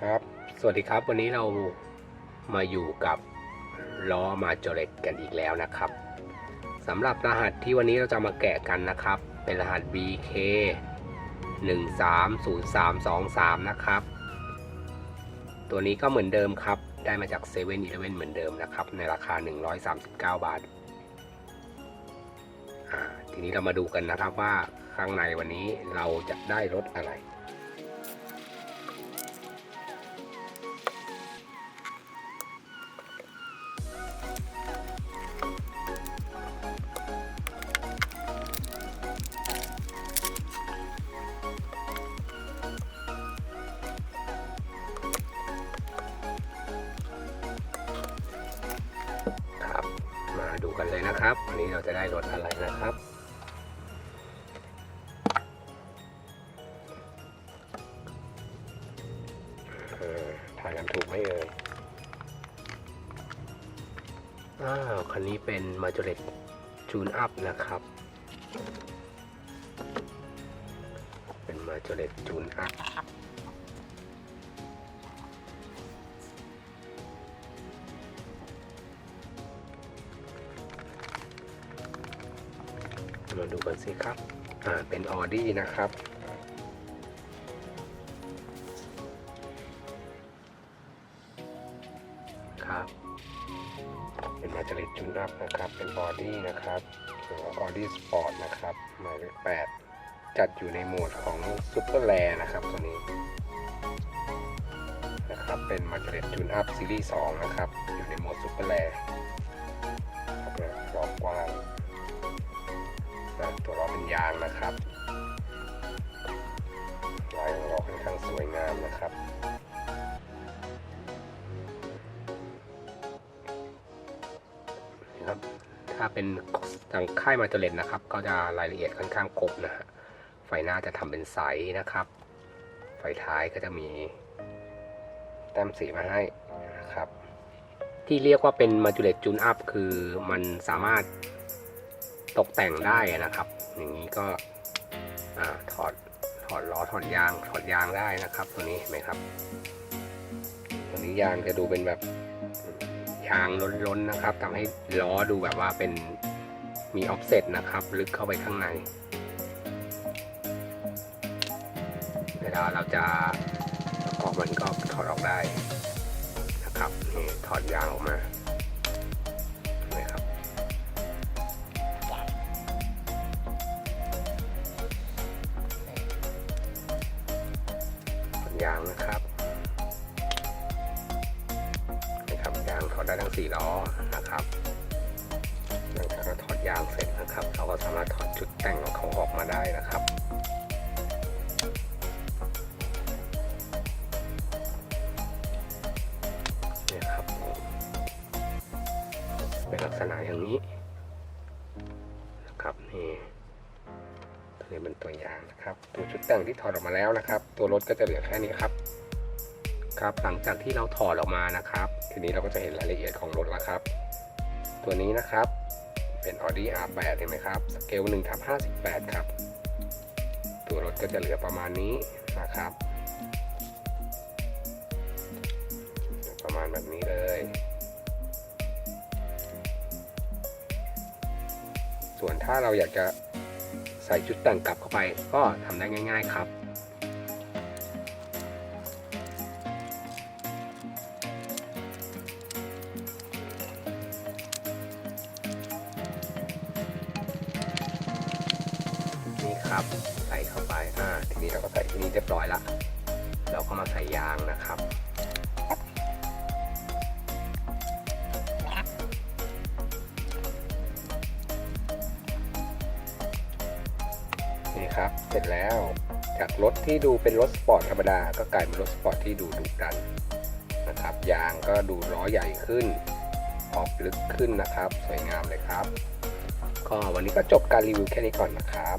ครับ สวัสดีครับ วันนี้เรามาอยู่กับล้อมาจเลตกันอีกแล้วนะครับสำหรับรหัสที่วันนี้เราจะมาแกะกันนะครับ เป็นรหัส BK 130323 นะครับ ตัวนี้ก็เหมือนเดิมครับ ได้มาจาก7 e เ e ่ e อเหมือนเดิมนะครับ ในราคา 139 บาทอ่าทีนี้เรามาดูกันนะครับว่าข้างในวันนี้เราจะได้รถอะไร นี้เราจะได้รถอะไรนะครับ ถ่ายกันถูกไหมเอ่ย อ้าว คันนี้เป็นมาจเลตจูนอัพนะครับ เป็นมาจเลตจูนอัพ มาดูกันสิครับ อ่า เป็นออดี้นะครับ ครับ เป็นมาจเลตจูนอัพนะครับ เป็นบอดี้นะครับหรือว่าออดี้สปอร์ตนะครับ หมายเลขแปดจัดอยู่ในโหมดของซูเปอร์แลนะครับตัวนี้นะครับ เป็นมาจเลตจูนอัพซีรีส์2นะครับ อยู่ในโหมดซูเปอร์แล ยางนะครับลายของล้อค่อนข้างสวยงามนะครับครับถ้าเป็นทางค่ายมาเจเลนนะครับ ก็จะรายละเอียดค่อนข้างครบนะฮะไฟหน้าจะทำเป็นใสนะครับ ไฟท้ายก็จะมีแต้มสีมาให้นะครับ ที่เรียกว่าเป็นมาจูเลตจูนอัพคือมันสามารถตกแต่งได้นะครับ อย่างนี้ก็อถอดถอดล้อถอดยางถอดยางได้นะครับ ตัวนี้เห็นไหมครับ ตัวนี้ยางจะดูเป็นแบบยางล้นๆนะครับทำให้ล้อดูแบบว่าเป็นมีออฟเซ็ตนะครับ ลึกเข้าไปข้างในเวลาเราจะประกอบมันก็ถอดออกได้นะครับนี่ถอดยางออกมาางนะครับนะครับยางถอดได้ทั้งสี่ล้อนะครับหลังจากเราถอดยางเสร็จนะครับ เราก็สามารถถอดจุดแต่งของเขาออกมาได้นะครับเนี่ยครับเป็นลักษณะอย่างนี้นะครับนี่ นี้เป็นตัวอย่างนะครับ ตัวชุดแต่งที่ถอดออกมาแล้วนะครับ ตัวรถก็จะเหลือแค่นี้ครับ ครับหลังจากที่เราถอดออกมานะครับ ทีนี้เราก็จะเห็นรายละเอียดของรถแล้วครับ ตัวนี้นะครับเป็น Audi R8 เห็นไหมครับสเกล1ทับ58 ครับ ตัวรถก็จะเหลือประมาณนี้นะครับ ประมาณแบบนี้เลยส่วนถ้าเราอยากจะ ใส่ชุดแต่งกลับเข้าไปก็ทำได้ง่าย ๆครับ นี่ครับใส่เข้าไปอ่าทีนี้เราก็ใส่ที่นี่เรียบร้อยละเราก็มาใส่ยางนะครับ ครับ เสร็จแล้วจากรถที่ดูเป็นรถสปอร์ตธรรมดา ก็กลายเป็นรถสปอร์ตที่ดูดุดันนะครับ ยางก็ดูล้อใหญ่ขึ้น ออกลึกขึ้นนะครับ สวยงามเลยครับ ก็วันนี้ก็จบการรีวิวแค่นี้ก่อนนะครับ